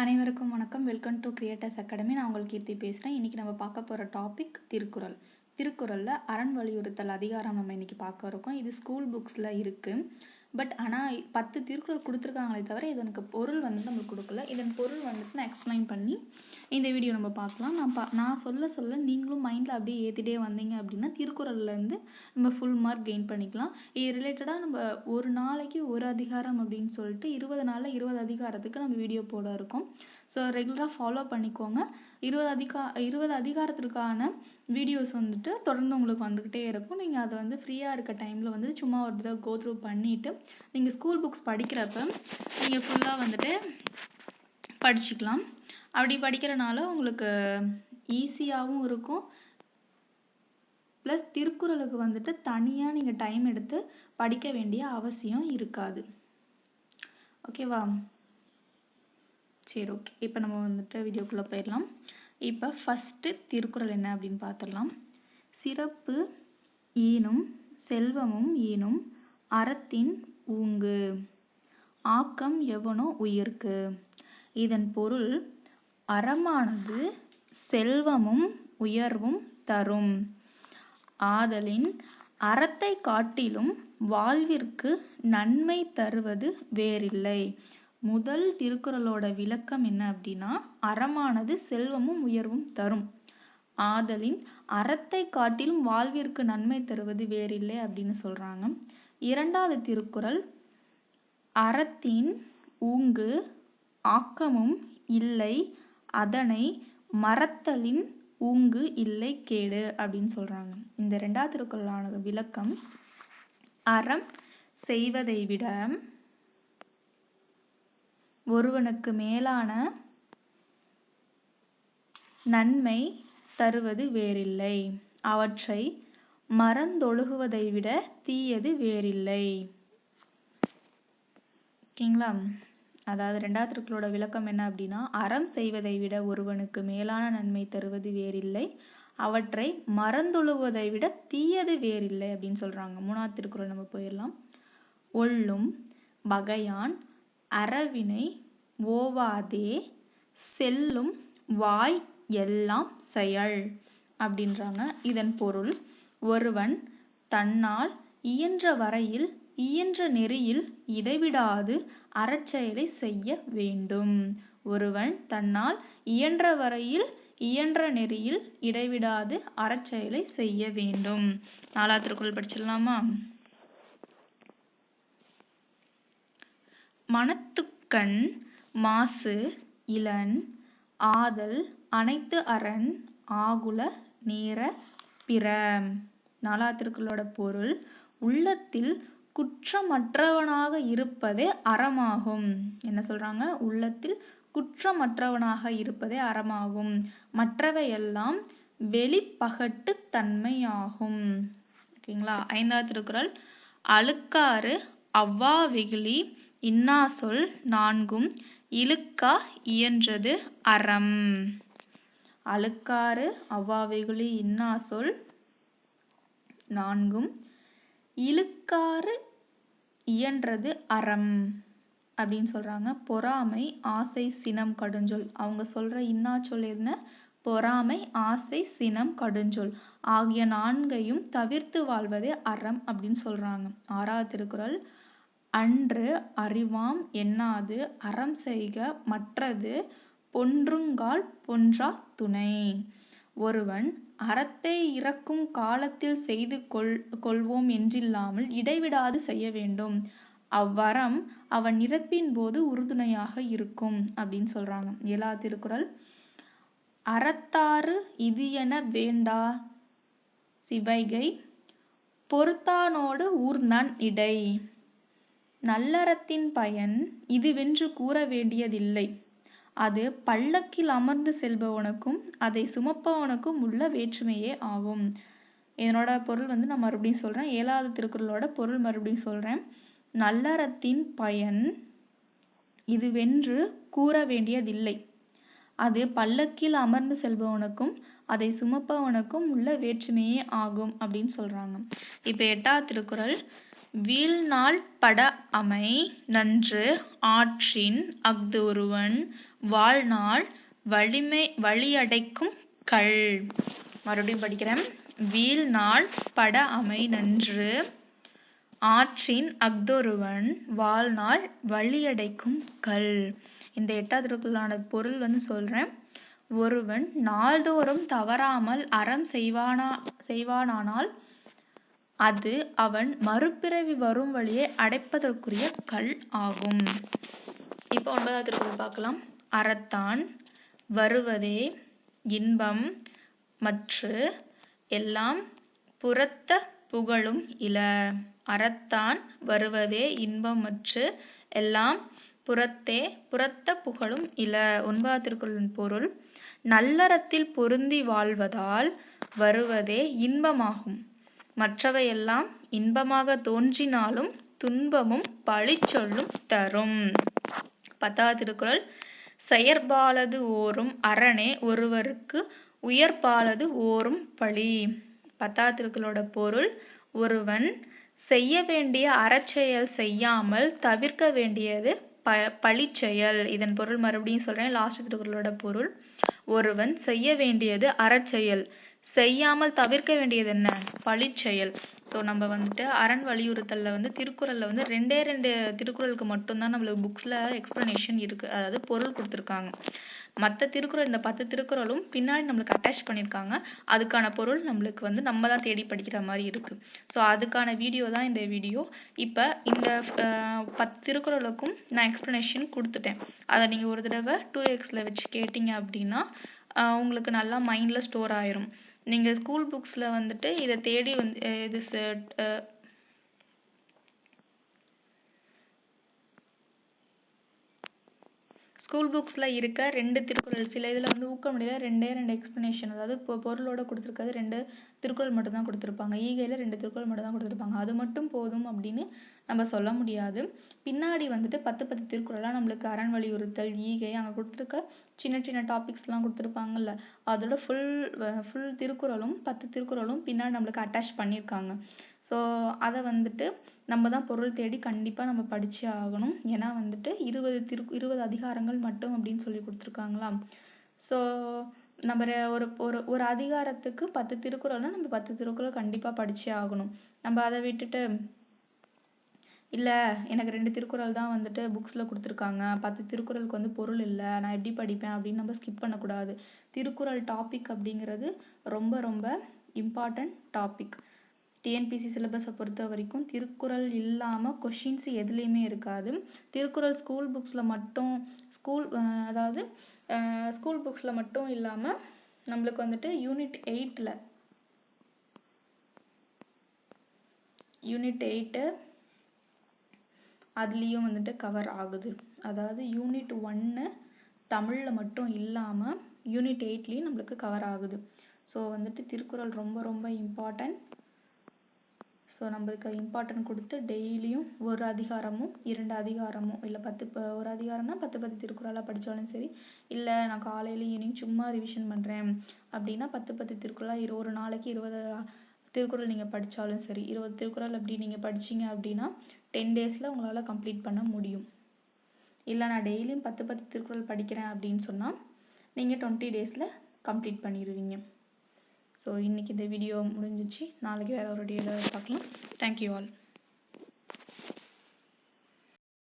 அனைவருக்கும் வணக்கம். Welcome to creators academy நான் உங்கள் கீர்த்தி பேசுகிறேன் இன்றைக்கி நம்ம பார்க்க போகிற டாபிக் திருக்குறள். திருக்குறளில் அரண் வலியுறுத்தல் அதிகாரம் நம்ம இன்றைக்கி பார்க்க இருக்கோம். இது ஸ்கூல் புக்ஸில் இருக்குது பட் ஆனால் பத்து திருக்குறள் கொடுத்துருக்காங்களே தவிர இதனுக்கு பொருள் வந்து நம்மளுக்கு கொடுக்கல. இதன் பொருள் வந்துட்டு நான் எக்ஸ்பிளைன் பண்ணி இந்த வீடியோ நம்ம பார்க்கலாம். நான் பா நான் சொல்ல சொல்ல நீங்களும் மைண்டில் அப்படியே ஏற்றிட்டே வந்தீங்க அப்படின்னா திருக்குறள்லேருந்து நம்ம ஃபுல் மார்க் கெயின் பண்ணிக்கலாம். இது ரிலேட்டடாக நம்ம ஒரு நாளைக்கு ஒரு அதிகாரம் அப்படின்னு சொல்லிட்டு இருபது நாளில் இருபது அதிகாரத்துக்கு நம்ம வீடியோ போட இருக்கோம். ஸோ ரெகுலராக ஃபாலோ பண்ணிக்கோங்க. இருபது அதிகா இருபது அதிகாரத்திற்கான வீடியோஸ் வந்துட்டு தொடர்ந்து உங்களுக்கு வந்துக்கிட்டே இருக்கும். நீங்கள் அதை வந்து ஃப்ரீயாக இருக்க டைமில் வந்து சும்மா ஒரு தடவை கோ த்ரூ பண்ணிவிட்டு நீங்கள் ஸ்கூல் புக்ஸ் படிக்கிறப்ப நீங்கள் ஃபுல்லாக வந்துட்டு படிச்சுக்கலாம். அப்படி படிக்கிறனால உங்களுக்கு ஈஸியாகவும் இருக்கும். ப்ளஸ் திருக்குறளுக்கு வந்துட்டு தனியாக நீங்கள் டைம் எடுத்து படிக்க வேண்டிய அவசியம் இருக்காது. ஓகேவா சரி ஓகே இப்போ நம்ம வந்துட்டு வீடியோக்குள்ளே போயிடலாம். இப்போ ஃபஸ்ட்டு திருக்குறள் என்ன அப்படின்னு பார்த்துடலாம் சிறப்பு ஈனும் செல்வமும் ஈனும் அறத்தின் ஊங்கு. ஆக்கம் எவனோ உயிர்க்கு. இதன் பொருள் அறமானது செல்வமும் உயர்வும் தரும். ஆதலின் அறத்தை காட்டிலும் வாழ்விற்கு நன்மை தருவது வேறில்லை. முதல் திருக்குறளோட விளக்கம் என்ன அப்படின்னா அறமானது செல்வமும் உயர்வும் தரும். ஆதலின் அறத்தை காட்டிலும் வாழ்விற்கு நன்மை தருவது வேறில்லை அப்படின்னு சொல்றாங்க. இரண்டாவது திருக்குறள் அறத்தின் ஊங்கு ஆக்கமும் இல்லை அதனை மறத்தலின் ஊங்கு இல்லை கேடு அப்படின்னு சொல்றாங்க. இந்த ரெண்டாவது திருக்குறளான விளக்கம் அறம் செய்வதை விட ஒருவனுக்கு மேலான நன்மை தருவது வேறில்லை. அவற்றை மறந்தொழுகுவதை விட தீயது வேறில்லை. ஓகேங்களா? அதாவது ரெண்டாவது திருக்குறளோட விளக்கம் என்ன அப்படின்னா அறம் செய்வதை விட ஒருவனுக்கு மேலான நன்மை தருவது வேறில்லை. அவற்றை மறந்தொழுவதை விட தீயது வேறில்லை அப்படின்னு சொல்றாங்க. மூணாவது திருக்குறள் நம்ம போயிடலாம். ஒள்ளும் வகையான் அறவினை ஓவாதே செல்லும் வாய் எல்லாம் செயல் அப்படின்றாங்க. இதன் பொருள் ஒருவன் தன்னால் இயன்ற வரையில் இயன்ற நெறியில் இடைவிடாது அறச்செயலை செய்ய வேண்டும். ஒருவன் தன்னால் இயன்ற வரையில் இயன்ற நெறியில் இடைவிடாது அறச்செயலை செய்ய வேண்டும். நாலாவது திருக்குறள் படிச்சிடலாமா? மனத்துக்கண் மாசு இளன் ஆதல் அனைத்து அரண் ஆகுல நேர பிற. நாலாவது திருக்குறளோட பொருள் உள்ளத்தில் குற்றமற்றவனாக இருப்பதே அறமாகும். என்ன சொல்றாங்க? உள்ளத்தில் குற்றமற்றவனாக இருப்பதே அறமாகும். மற்றவையெல்லாம் வெளிப்பகட்டு தன்மையாகும். ஓகேங்களா? ஐந்தாவது திருக்குறள். அழுக்காறு அவ்வா வெகுளி இன்னா சொல் நான்கும் இழுக்கா இயன்றது அறம். அழுக்காறு அவ்வா வெகுளி இன்னா சொல் நான்கும் இழுக்காறு இயன்றது அறம் அப்படின்னு சொல்றாங்க. பொறாமை ஆசை சினம் கடுஞ்சொல். அவங்க சொல்ற இன்னா சொல் என்ன? பொறாமை ஆசை சினம் கடுஞ்சொல். ஆகிய நான்கையும் தவிர்த்து வாழ்வதே அறம் அப்படின்னு சொல்றாங்க. ஆறாவது திருக்குறள். அன்று அறிவாம் எண்ணாது அறம் செய்க மற்றது பொன்றுங்கால் பொன்றா துணை. ஒருவன் அறத்தை இறக்கும் காலத்தில் செய்து கொள் கொள்வோம் என்றில்லாமல் இடைவிடாது செய்ய வேண்டும். அவ்வறம் அவன் இறப்பின் போது உறுதுணையாக இருக்கும் அப்படின்னு சொல்றாங்க. ஏழாவது திருக்குறள். அறத்தாறு இது என வேண்டா சிவைகை பொறுத்தானோடு ஊர்நன் இடை. நல்லறத்தின் பயன் இதுவென்று கூற வேண்டியதில்லை. அது பல்லக்கில் அமர்ந்து செல்பவனுக்கும் அதை சுமப்பவனுக்கும் உள்ள வேற்றுமையே ஆகும். இதனோட பொருள் வந்து நான் மறுபடியும் சொல்றேன். ஏழாவது திருக்குறளோட பொருள் மறுபடியும் சொல்றேன். நல்லறத்தின் பயன் இதுவென்று கூற வேண்டியதில்லை. அது பல்லக்கில் அமர்ந்து செல்பவனுக்கும் அதை சுமப்பவனுக்கும் உள்ள வேற்றுமையே ஆகும் அப்படின்னு சொல்றாங்க. இப்ப எட்டாவது திருக்குறள் வீழ்நாள் பட அமை நன்று ஆற்றின் அஃது ஒருவன் வாழ்நாள் வலிமை வழியடைக்கும் கள் மறுபடியும் படிக்கிறேன். வீழ்நாள் பட அமை நன்று ஆற்றின் அஃதொருவன் வாழ்நாள் வழியடைக்கும் கல். இந்த எட்டாவது பொருள் வந்து சொல்றேன். ஒருவன் நாள்தோறும் தவறாமல் அறம் செய்வானா செய்வானானால் அது அவன் மறுபிறவி வரும் வழியை அடைப்பதற்குரிய கல் ஆகும். இப்போ ஒன்பதாவது திருக்குறள் பார்க்கலாம். அறத்தான் வருவதே இன்பம் மற்று எல்லாம் புறத்த புகழும் இல. அறத்தான் வருவதே இன்பம் மற்று எல்லாம் புறத்தே புறத்த புகழும் இல. ஒன்பதாவது திருக்குறளின் பொருள் நல்லறத்தில் பொருந்தி வாழ்வதால் வருவதே இன்பமாகும். மற்றவையெல்லாம் இன்பமாக தோன்றினாலும் துன்பமும் பழிச்சொல்லும் தரும். பத்தாவது திருக்குறள் செயற்பாலது ஓரும் அரணே ஒருவருக்கு உயர்பாலது ஓரும் பழி பத்தாவது திருக்குறளோட பொருள் ஒருவன் செய்ய வேண்டிய அறச்செயல் செய்யாமல் தவிர்க்க வேண்டியது ப பழிச்செயல். இதன் பொருள் மறுபடியும் சொல்றேன் லாஸ்ட் திருக்குறளோட பொருள் ஒருவன் செய்ய வேண்டியது அறச்செயல். செய்யாமல் தவிர்க்க வேண்டியது என்ன? பழிச்செயல். ஸோ நம்ம வந்துட்டு அரண் வலியுறுத்தலில் வந்து திருக்குறளில் வந்து ரெண்டே ரெண்டு திருக்குறளுக்கு மட்டும்தான் நம்மளுக்கு புக்ஸில் எக்ஸ்ப்ளனேஷன் இருக்குது அதாவது பொருள் கொடுத்துருக்காங்க. மற்ற திருக்குறள் இந்த பத்து திருக்குறளும் பின்னாடி நம்மளுக்கு அட்டாச் பண்ணியிருக்காங்க. அதுக்கான பொருள் நம்மளுக்கு வந்து நம்ம தான் தேடி படிக்கிற மாதிரி இருக்குது ஸோ அதுக்கான வீடியோ தான் இந்த வீடியோ இப்போ இந்த பத்து திருக்குறளுக்கும் நான் எக்ஸ்ப்ளனேஷன் கொடுத்துட்டேன். அதை நீங்கள் ஒரு தடவை டூ எக்ஸில் வச்சு கேட்டிங்க அப்படின்னா உங்களுக்கு நல்லா மைண்டில் ஸ்டோர் ஆயிரும். நீங்கள் ஸ்கூல் புக்ஸில் வந்துட்டு இதை தேடி வந்து இது ஸ்கூல் புக்ஸில் இருக்க ரெண்டு திருக்குறள் சில இதில் வந்து ஊக்கமொழியில் ரெண்டே ரெண்டு எக்ஸ்ப்ளனேஷன் அதாவது இப்போ பொருளோட கொடுத்துருக்கறது ரெண்டு திருக்குறள் மட்டும்தான் கொடுத்துருப்பாங்க. ஈகையில் ரெண்டு திருக்குறள் மட்டும்தான் கொடுத்துருப்பாங்க. அது மட்டும் போதும் அப்படின்னு நம்ம சொல்ல முடியாது. பின்னாடி வந்துட்டு பத்து பத்து திருக்குறளாக நம்மளுக்கு அரண் வலியுறுத்தல் ஈகை அங்கே கொடுத்துருக்க சின்ன சின்ன டாபிக்ஸ்லாம் கொடுத்துருப்பாங்கல்ல அதோட ஃபுல் ஃபுல் திருக்குறளும் பத்து திருக்குறளும் பின்னாடி நம்மளுக்கு அட்டாச் பண்ணியிருக்காங்க. ஸோ அதை வந்துட்டு நம்ம தான் பொருள் தேடி கண்டிப்பாக நம்ம படித்தே ஆகணும். ஏன்னா வந்துட்டு இருபது திரு இருபது அதிகாரங்கள் மட்டும் அப்படின்னு சொல்லி கொடுத்துருக்காங்களா ஸோ நம்ம ஒரு ஒரு ஒரு அதிகாரத்துக்கு பத்து திருக்குறள்னால் நம்ம பத்து திருக்குறள் கண்டிப்பாக படித்தே ஆகணும். நம்ம அதை விட்டுட்டு இல்லை எனக்கு ரெண்டு திருக்குறள் தான் வந்துட்டு புக்ஸில் கொடுத்துருக்காங்க. பத்து திருக்குறளுக்கு வந்து பொருள் இல்லை. நான் எப்படி படிப்பேன் அப்படின்னு நம்ம ஸ்கிப் பண்ணக்கூடாது. திருக்குறள் டாபிக் அப்படிங்கிறது ரொம்ப ரொம்ப இம்பார்ட்டண்ட் டாபிக் டிஎன்பிசி சிலபஸை பொறுத்த வரைக்கும் திருக்குறள் இல்லாமல் கொஷின்ஸ் எதுலேயுமே இருக்காது. திருக்குறள் ஸ்கூல் புக்ஸில் மட்டும் ஸ்கூல் அதாவது ஸ்கூல் புக்ஸில் மட்டும் இல்லாமல் நம்மளுக்கு வந்துட்டு யூனிட் எயிட்டில் யூனிட் எயிட்டு அதுலேயும் வந்துட்டு கவர் ஆகுது. அதாவது யூனிட் ஒன்று தமிழில் மட்டும் இல்லாமல் யூனிட் எயிட்லேயும் நம்மளுக்கு கவர் ஆகுது. ஸோ வந்துட்டு திருக்குறள் ரொம்ப ரொம்ப இம்பார்ட்டண்ட் ஸோ நம்மளுக்கு இம்பார்ட்டண்ட் கொடுத்து டெய்லியும் ஒரு அதிகாரமும் இரண்டு அதிகாரமும் இல்லை பத்து இப்போ ஒரு அதிகாரம்னா பத்து பத்து திருக்குறளாக படித்தாலும் சரி இல்லை நான் காலையில் ஈவினிங் சும்மா ரிவிஷன் பண்ணுறேன் அப்படின்னா பத்து பத்து திருக்குறளாக இரு ஒரு நாளைக்கு இருபது திருக்குறள் நீங்கள் படித்தாலும் சரி இருபது திருக்குறள் அப்படி நீங்கள் படிச்சீங்க அப்படின்னா டென் டேஸில் உங்களால் கம்ப்ளீட் பண்ண முடியும். இல்லை நான் டெய்லியும் பத்து பத்து திருக்குறள் படிக்கிறேன் அப்படின்னு சொன்னால் நீங்கள் டுவெண்ட்டி டேஸில் கம்ப்ளீட் பண்ணிடுவீங்க ஸோ இன்றைக்கி இந்த வீடியோ முடிஞ்சிச்சு. நாளைக்கு வேறு ஒரு வீடியோவில் பார்க்கலாம். Thank you all